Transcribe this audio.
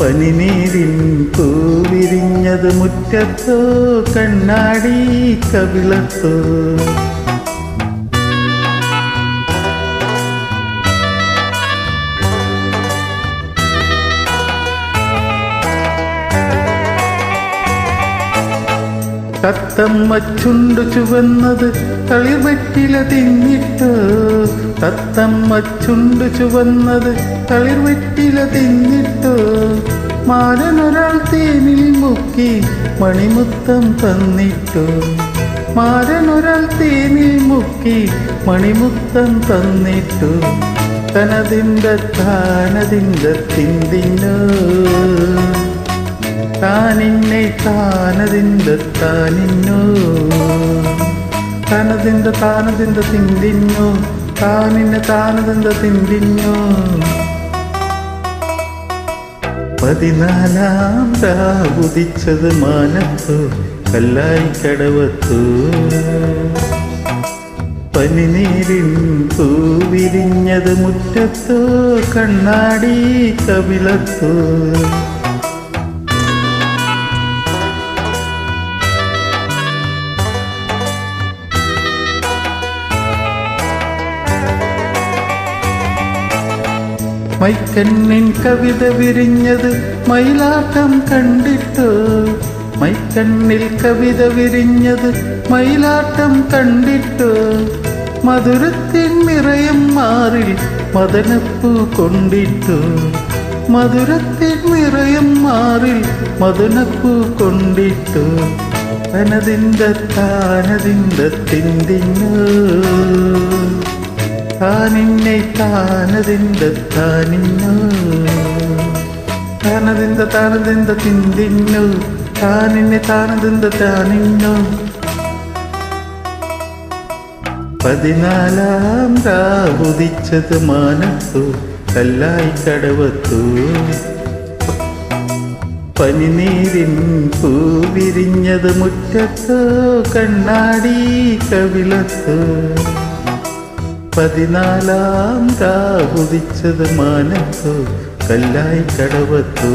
പനിനീരിൻ പൂവിരിഞ്ഞത് മുറ്റത്തോ കണ്ണാടി കവിളത്തോ. തത്തമ്മ ചുണ്ടു ചുവന്നത് തളിർവെറ്റില തിന്നിട്ട്. തത്തമ്മ ചുണ്ടു ചുവന്നത് തളിർവെറ്റില തിന്നിട്ട്. മാരനൊരാൾ തേനിൽ മുക്കി മണിമുത്തം തന്നിട്ടു. മാരനൊരാൾ തേനിൽ മുക്കി മണിമുത്തം തന്നിട്ടു. തനതിന്റെ താനതിന്റെ തിന്തിന്നു താനിന്നെ താനതിന്റെ താനിന്നു. തനതിന്റെ താനതിന്റെ തിന്തിന്നു താനിന്നെ താനതിന്റെ തിന്തിന്നു പതിനാലാം താപുതിച്ചത് മാനത്തു കല്ലായി കടവത്തു. പനിനീരിൻ പൂവിരിഞ്ഞത് മുറ്റത്തു കണ്ണാടി കവിളത്തോ. മൈക്കണ്ണിൻ കവിത വിരിഞ്ഞത് മയിലാട്ടം കണ്ടിട്ടോ. മൈക്കണ്ണിൽ കവിത വിരിഞ്ഞത് മയിലാട്ടം കണ്ടിട്ടോ. മധുരത്തിൻ നിറയം മാറിൽ മദനപ്പൂ കൊണ്ടിട്ടു. മധുരത്തിൻ നിറയം മാറിൽ മദനപ്പൂ കൊണ്ടിട്ടു. തനതിന്റെ താനതിന്റെ തിന്തിഞ്ഞു. താനിന്നെ താനതിന്റെ താനിന്നു. താനതിന്റെ താനതിന്റെ തിന്തിന്നു. താനിന്നെ താനതിന്റെ താനിന്നു. പതിനാലാം രാവുദിച്ചത് മാനത്തു കല്ലായി കടവത്തു. പനിനീരിൻ പൂവിരിഞ്ഞത് മുറ്റത്തോ കണ്ണാടി കവിളത്തോ. പതിനാലാം താ ഉദിച്ചത് മാനത്തു കല്ലായി കടവത്തോ.